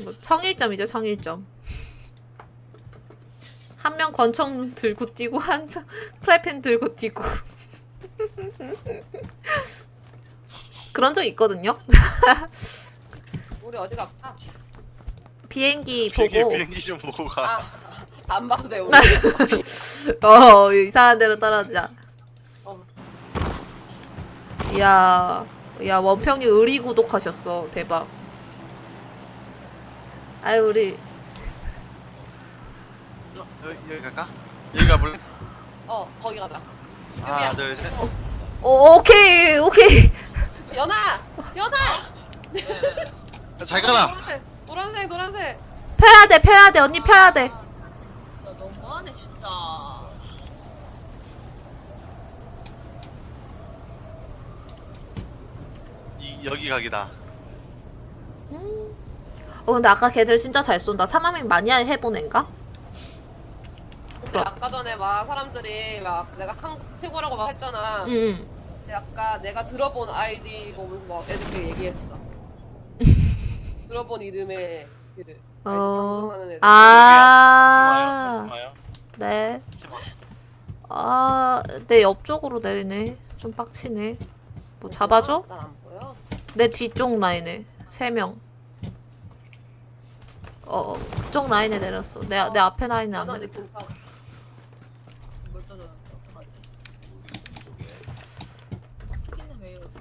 뭐 청일점이죠 청일점. 한 명 권총 들고 뛰고 한 프라이팬 들고 뛰고. 그런 적 있거든요. 우리 어디 갈까? 비행기 비행기 보고 비행기 좀 보고 가. 아, 안 봐도 돼 우리. 어 이상한 데로 떨어지자. 어. 이야, 야 원평이 의리 구독하셨어. 대박. 아유 우리 어, 여기, 여기 갈까? 여기 가볼래? 어 거기 가자. 하나 지금이야. 둘 셋. 오, 오케이 오케이. 연아, 연아. 아, 잘 가라. 노란색, 노란색, 노란색. 펴야 돼 펴야 돼 언니 펴야 돼. 아, 진짜 너무하네 진짜. 이 여기 각이다. 어 근데 아까 걔들 진짜 잘 쏜다. 사마맹 많이 해본 앤가? 근데 아까 전에 막 사람들이 막 내가 한국 최고라고 막 했잖아. 응. 근데 아까 내가 들어본 아이디 보면서 막 애들끼리 얘기했어. 들어본 이름의 그 어. 방송하는 애들. 아. 와요. 네. 아, 내 옆쪽으로 내리네. 좀 빡치네. 뭐 잡아줘? 난안 보여. 내 뒤쪽 라인에 세 명. 어, 어, 그쪽 라인에 내렸어. 내, 내 앞에 라인에 안 내렸다. 떠졌는데 어떡하지? 왜 이러지?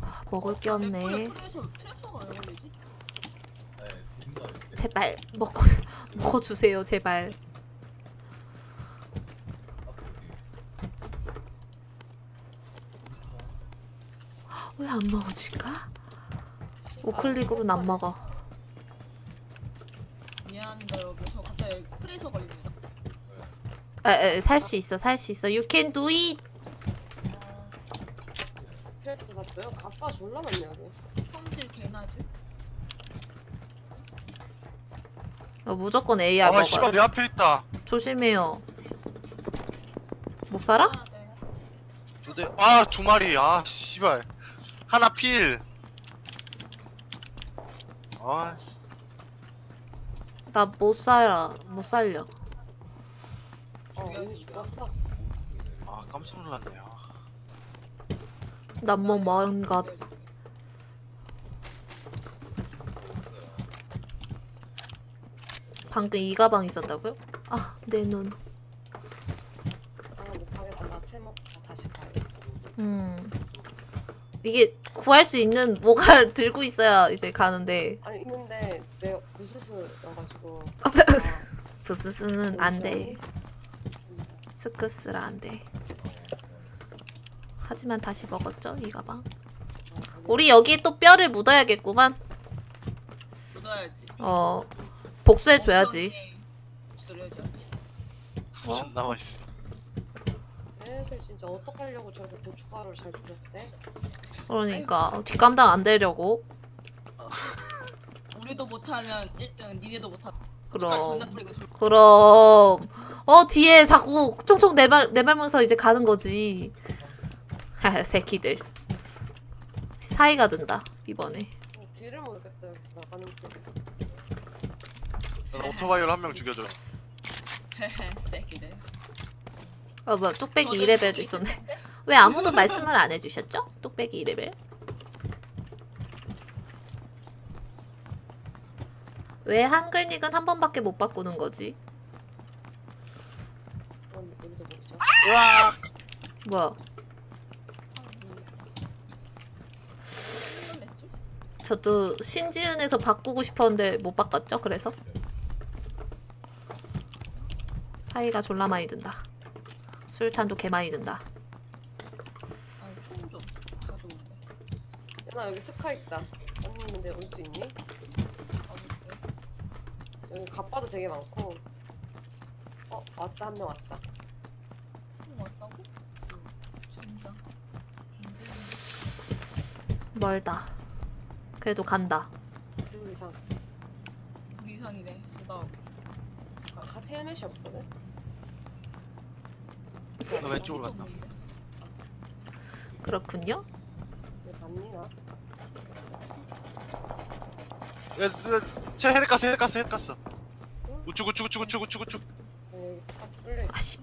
아, 먹을 게 없네. 트레서 트레서가 왜 걸리지? 제발 먹어 먹어 주세요, 제발. 왜 안 먹어질까? 우클릭으로는 안 먹어. 미안합니다 여러분 저 갑자기 트레서 걸립니다. 살 수 있어, 살 수 있어. You can do it. 아, 스트레스 받어요? 가빠 졸라 여기. 성질 개나죠? 어, 무조건 AR 아 먹어요. 씨발 내 앞에 있다. 조심해요. 못 살아? 아, 네. 두대 아 두 마리. 아 씨발. 하나 필. 아 나 못 살아, 못 살려. 어 이미 죽었어. 아, 깜짝 놀랐네. 아. 마음 것. 방금 이 가방 있었다고요? 아, 내 눈. 아못 가겠다. 다시 가요. 음. 이게 구할 수 있는 뭐가 들고 있어야 이제 가는데 아니 있는데 내 부스스여가지고. 부스스는 안 돼. 스크스라 안 돼. 하지만 다시 먹었죠, 이 가방. 우리 여기 또 뼈를 묻어야겠구만. 묻어야지. 어, 복수해줘야지. 복수를 해줘야지. 어? 좀 남아 있어. 애들 진짜 어떡하려고 저렇게 고춧가루를 잘 뿌렸대? 그러니까 뒷감당 안 되려고. 우리도 못하면 1등, 니네도 못하면 그럼. 존나 뿌리고 있어. 그럼 어 뒤에 자꾸 총총 내발 내발면서 이제 가는 거지. 하하 새끼들 사이가 든다 이번에. 어, 뒤를 모르겠다 여기서 나가는 거. 난 오토바이로 한 명 죽여줘. 새끼들. 어 뭐야 뚝배기 저도 2레벨도 있을 있었네. 왜 아무도 말씀을 안 해주셨죠? 뚝배기 2레벨. 왜 한글닉은 한 번밖에 못 바꾸는 거지? 으아! 뭐야? 저도 신지은에서 바꾸고 싶었는데 못 바꿨죠. 그래서 사이가 졸라 많이 든다. 술탄도 개 많이 든다. 아, 총좀. 연아 여기 스카 있다. 언니 있는데 올 수 있니? 가볼게요. 여기 갑바도 되게 많고. 어 왔다 한 명 왔다. 총 왔다고? 진짜. 멀다. 그래도 간다. 둘 이상. 우리 이상이네. 쏟아. 아 헬멧이 없거든. 너 왼쪽으로 갔다. 네. 아, 네. 아, 네. 아, 네. 아, 네. 아, 네. 그렇군요. 왜 봤니 나? 야, 야, 쟤 헤드가스 헤드가스 헤드가스 우측 우측 우측 우측 우측 우측 네, 다 뚫려 있어. 아씨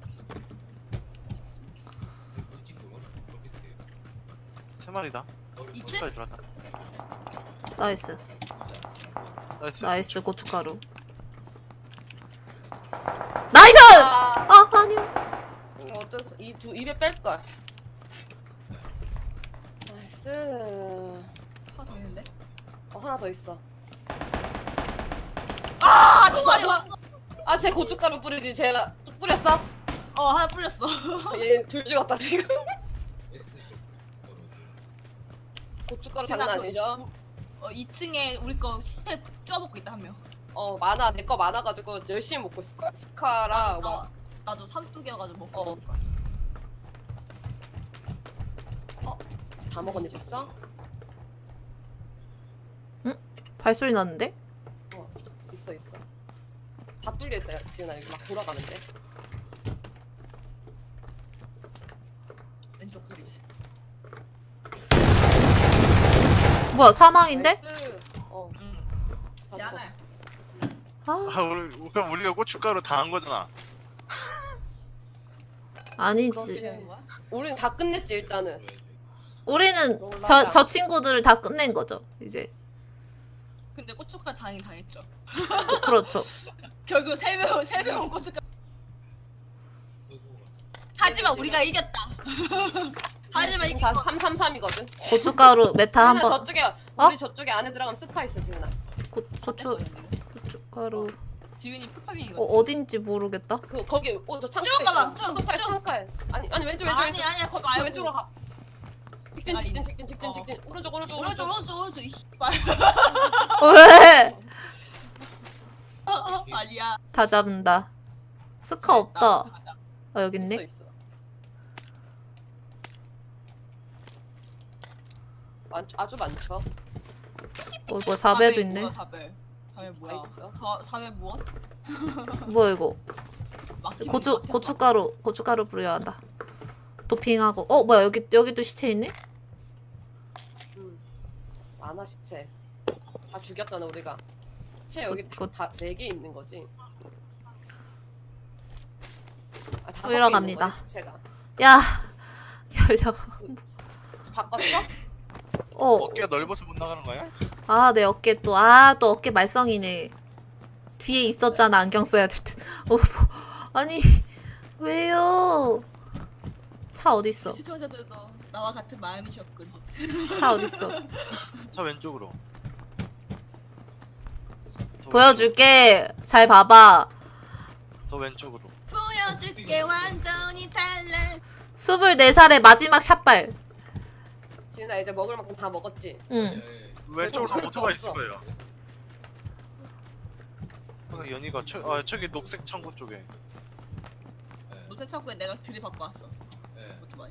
세 마리다? 끝까지 들어왔다 나이스 나이스 나이스 고춧가루 나이스 아, 이두 입에 뺄 걸. 나이스. 하나 더 있는데? 어 하나 더 있어. 아, 두 마리 와. 아, 쟤 고춧가루 뿌리지. 쟤라 뿌렸어? 어, 하나 뿌렸어. 얘 둘 죽었다 지금. 고춧가루 장난 나 아니죠? 어, 2층에 우리 거 시체 쪼아먹고 있다 한 명. 어 많아 내 거 많아가지고 열심히 먹고 있을 거야. 스카랑 막 나, 나도 삼뚝이어가지고 먹고 어. 있을 거야. 다 먹었네 벌써? 발소리 났는데 어 있어 있어. 다 뚫려 있다 지은아 여기 막 돌아가는데. 왼쪽 소리. 뭐야 사망인데 나이스. 어. 응. 다 지하나요? 아아 우리 그럼 우리가 고춧가루 다 한 거잖아 아니지 그렇지. 우린 다 끝냈지 일단은. 우리는 저 저 친구들을 다 끝낸 거죠 이제 근데 고춧가루 당연히 당했죠. 그렇죠 결국 세 명, 세 명은 고춧가루. 하지만 우리가 이겼다. 하지만 지금 이긴 다 거. 333이거든. 고춧가루 메타 한번 저쪽에 어? 우리 저쪽에 안에 들어가면 스카 있어 지은아. 고, 고추 고춧가루 지은이 어, 풀파밍이거든. 어딘지 모르겠다 그 거기 어저 쭉 가봐, 있어. 쭉, 쭉. 창고에. 아니 아니 왼쪽 왼쪽 아니 왼쪽. 아니야 거기 아, 말고 왼쪽으로 가. 직진. 직진 직진 직진 어. 직진 오른쪽 오른쪽 오른쪽 오른쪽. 오른쪽 오른쪽 이 씨발 왜? 아니야 다 잡는다 스카 없다. 아 여기 있네 있어. 많, 아주 많죠. 어, 뭐 4배도 있네 뭐야, 사배 사배 뭐야 있죠. 사, 사배 무엇? 뭐야 이거 막히는 고추 것 같아. 고춧가루 고춧가루 뿌려야 한다 도핑하고 어 뭐야 여기 여기도 시체 있네 음. 많아 시체. 다 죽였잖아 우리가. 시체 여기 그- 다네 개 있는 거지. 아, 다섯 개 있는 갑니다. 거지, 시체가. 야 열려 바꿨어? 어깨가 넓어서 못 나가는 거야? 어아 내 어깨 또 아 또 어깨 말썽이네 뒤에 있었잖아 안경 써야 될 듯 어, 뭐, 아니 왜요 차 어딨어? 시청자들도 나와 같은 마음이셨군. 차 어딨어? 저 왼쪽으로. 저 보여줄게. 잘 봐봐. 왼쪽, 저 왼쪽으로. 보여줄게 완전히 달라. 24살의 마지막 샷발. 지은아 이제 먹을 만큼 다 먹었지. 응. 왼쪽으로 왼쪽 오토바이 있을. 거예요. 연희가 저, 아, 저기 녹색 창고 쪽에. 노태 창고에 내가 들이받고 왔어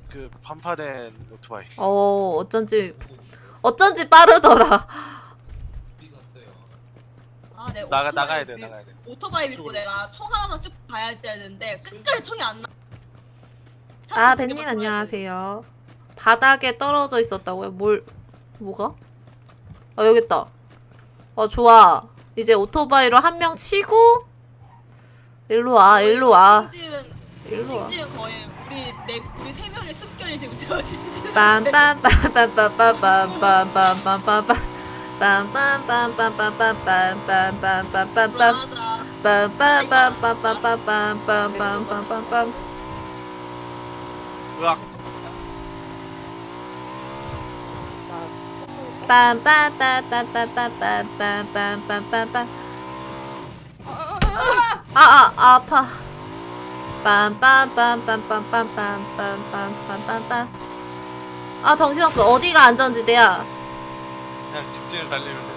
그 반파된 오토바이. 어 어쩐지 어쩐지 빠르더라. 아, 내 나가 오토바이 나가야 돼 미- 나가야 돼. 오토바이 믿고. 내가 총 하나만 쭉 봐야지 했는데 끝까지 총이 안 나. 아 댄님 안녕하세요. 바닥에 떨어져 있었다고요? 뭘 뭐가? 아 여기 있다. 어 좋아. 이제 오토바이로 한 명 치고 일로 와 일로 와. 일로 와. 거의 우리 내 우리 세 명의 숨결이 지금 저 신지은. 빰빰빰빰빰빰빰빰빰빰빰빰 빰빰빰빰빰빰빰빰빰빰빰빰빰빰 불안하다. 빰빰빰빰빰빰빰빰빰빰빰 으악 나 빰빰빰빰빰빰빰빰빰빰 아아 아파 빰빰빰빰빰빰빰빰빰빰빰 아 정신없어. 어디가 안전지대야? 그냥 직진을 달리면 돼.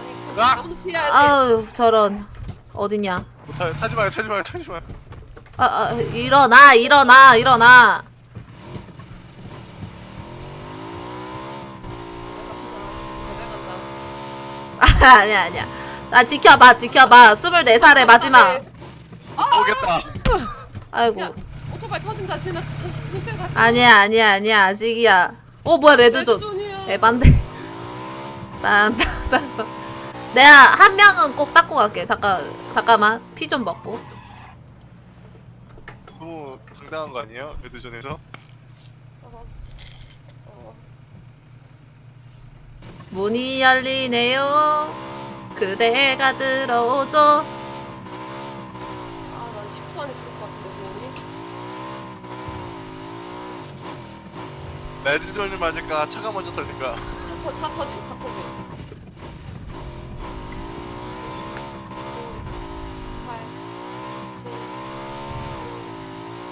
아니 그 으악! 나무도 피해야 돼. 아유 저런. 어디냐? 못 타, 타지 마요 타지 마요 타지 마요. 아, 아 일어나 일어나 일어나. 내려간다. 아, 아니야 아니야 아 지켜봐 지켜봐 24살의 마지막 오겠다 아이고 야, 오토바이. 진짜 같이. 아니야 아니야 아니야 아직이야 어 뭐야 레드존 레드존이야. 에반데 빰빰빰빰. 내가 한 명은 꼭 닦고 갈게. 잠깐 잠깐만 피 좀 먹고. 너무 당당한 거 아니에요? 레드존에서? 어. 어. 문이 열리네요. 그대가 들어오죠. 아, 난 10초 안에 죽을 것 같은데, 지금이. 레드존을 맞을까? 차가 먼저 털릴까? 차, 차, 차지? 바꿔줘. 8, 7,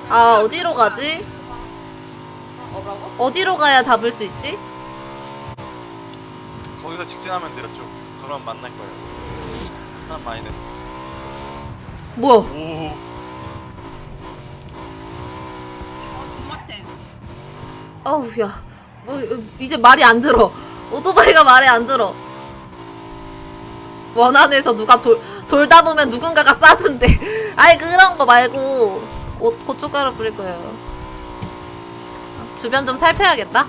아 어디로 가지? 어, 뭐라고? 어디로 가야 잡을 수 있지? 거기서 직진하면 돼요 쭉 그럼 만날 거예요 사람 많이 돼 뭐야? 오 존맛대. 어우 야, 뭐, 이제 말이 안 들어. 오토바이가 말이 안 들어. 원안에서 누가 돌, 돌다 보면 누군가가 싸준대. 아이 그런 거 말고 옷 고춧가루 뿌릴 거예요. 주변 좀 살펴야겠다.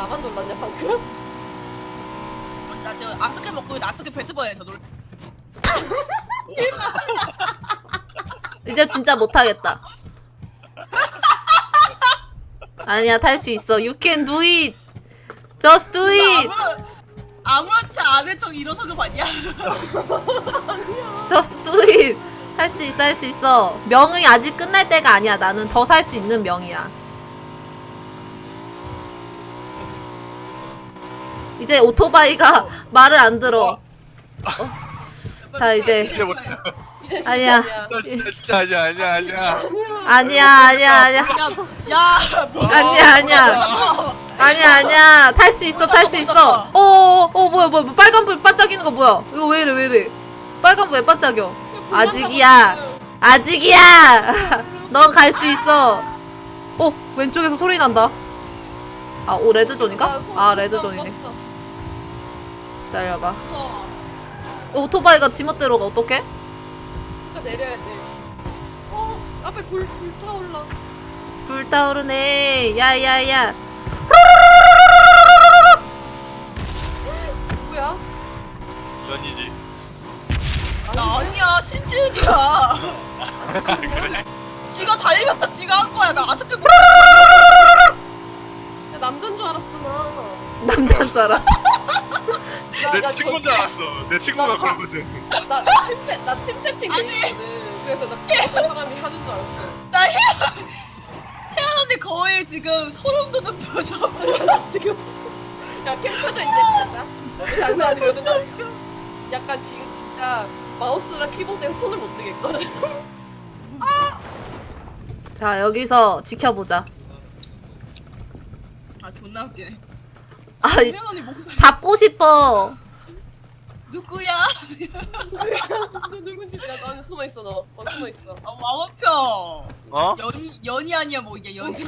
나만 놀랐냐, 방금? 언니 나 지금 아스케 먹고 있는 아스케 배트버에서 놀. 이제 진짜 못하겠다. 아니야 탈 수 있어. You can do it. Just do it. 아무 아무렇지 않은 척 일어서는 거 봤냐? Just do it. 할 수 있어, 할 수 있어. 명이 아직 끝날 때가 아니야. 나는 더 살 수 있는 명이야. 이제 오토바이가 말을 안 들어. 어. 자, 이제. 이제 못해 이제 진짜 아니야. 아니야. 나 진짜, 진짜 아니야 아니야 아니야 아니야, 아니야, 아니야. 야, 야, 뭐. 아니야, 아니야. 아니야, 아니야. 탈 수 있어, 탈 수 있어. 어, 어, 어, 뭐야, 뭐야. 빨간 불 반짝이는 거 뭐야? 이거 왜 이래, 왜 이래? 빨간 불 왜 반짝여? 아직이야. 아직이야. 넌 갈 수 있어. 어, 왼쪽에서 소리 난다. 아, 오 레드존인가? 아, 레드존이네. 기다려봐. 어, 오토바이가 지멋대로 가 어떡해? 그러니까 내려야지. 어, 앞에 불, 불 타올라. 불타오르네. 야야야. 누구야? 연이지 나 아니야 신지은이야. 그래? 지가 달리면서 지가 한 거야. 나 먹. 야, 남잔 줄 알았어, 나. 남자인 줄 알아. 나, 내나 친구인 줄 알았어 내 친구가 나, 팀, 채, 나팀 채팅 돼 아니. 있거든. 그래서 나 그런 사람이 하는 줄 알았어. 나 혜연 혜연 언니 거의 지금 소름 돋는 표정. 나 지금. 야, 캠 켜져 있네, 진짜. 장난 아니거든. 약간 지금 진짜 마우스랑 키보드에 손을 못 대겠거든. 자, 여기서 지켜보자. 아 존나 웃기네. 아, 언니 뭔가 잡고 싶어. 누구야? 누군지. 야, 나는 숨어 있어, 너. 어, 숨어 있어. 아 왕원표. 어? 연이 연이 아니야 뭐 이게 연이.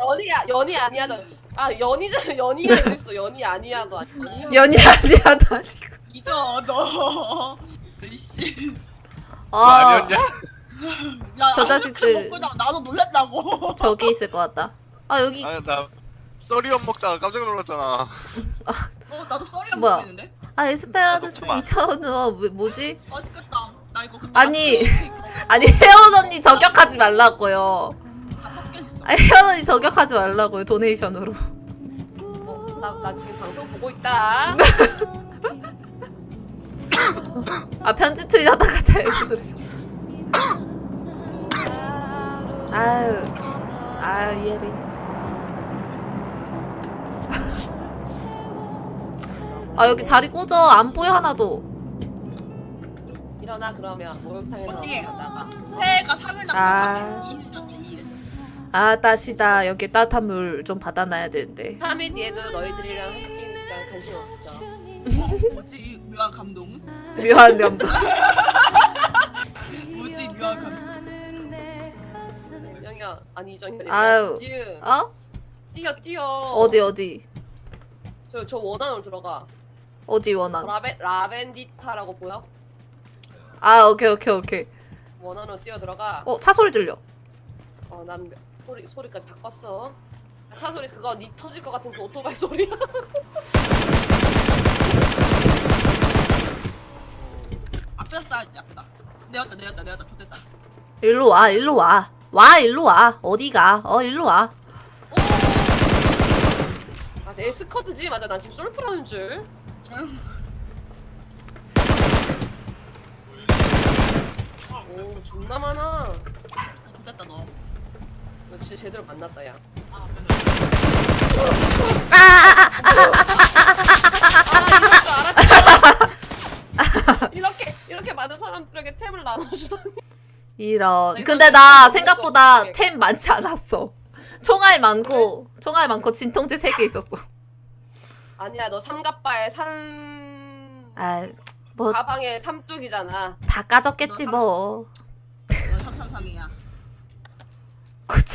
연이야, 연이 아니야. 너. 아, 연이잖아. 연이야 이랬어. 연이 아니야, 너. 아니야. 연이 아니야, 도 아니고. 잊어 너. 이씨. 너 아, 아니었냐? 야, 저 자식들. 먹고 나 나도 놀랐다고. 저기 있을 것 같다. 아, 여기. 아니 나 써리엄 먹다가 깜짝 놀랐잖아 어 나도 썰이 안 뭐야? 먹고 있는데. 아, 에스페라드스 아, 2,000원. 뭐, 뭐지? 맛있겠다. 나 이거 그때 아니. 아니, 혜원 언니 저격하지 말라고요. 다 섞여 있어. 아니, 혜원 언니 저격하지 말라고요, 도네이션으로. 어, 나, 나 지금 방송 보고 있다. 아, 편지 틀려다가 잘못 들으셨 아유, 아유, 예리. 아, 여기 자리 꾸져. 안 보여, 하나도. 일어나 그러면 목욕탕에서 언니. 가다가. 새해가 3일 아. 남았어. 3일. 2일 2일. 아, 따시다. 여기 따뜻한 물 좀 받아놔야 되는데. 3일 뒤에도 너희들이랑 함께니까 관심 없어. 어, 뭐지 이 묘한 감동? 묘한 명도. 뭐지 이 묘한 감동? 이정현 아니 이정현이 아유. 어? 뛰어 뛰어. 어디, 어디? 저, 저 원안으로 들어가. 어디 원한? 라벤 라벤디타라고 보여? 아, 오케이, 오케이, 오케이. 원안으로 뛰어 들어가. 어, 차 소리 들려. 어 난 소리 소리까지 다 껐어. 차 소리 그거 니 터질 것 같은 그 오토바이 소리야. 싸야지 앞에다. 내었다 내었다 내었다 좋됐다. 일로 와, 일로 와. 와, 일로 와. 어디가? 어, 일로 와. 맞아 에스커드지 맞아 난 지금 솔프라는 줄. 오 존나 많아. 좋됐다 너. 너 진짜 제대로 만났다 야. 아, 아, 아, 아 이럴 줄 알았지. 이렇게 이렇게 많은 사람들에게 템을 나눠주다니. 이런. 근데 나 생각보다. 템 많지 않았어. 총알 많고, 총알 많고 진통제 3개 있었어. 아니야 너 삼갑바에 산 아, 뭐, 가방에 삼뚝이잖아. 다 까졌겠지, 뭐. 너 333이야. 그치.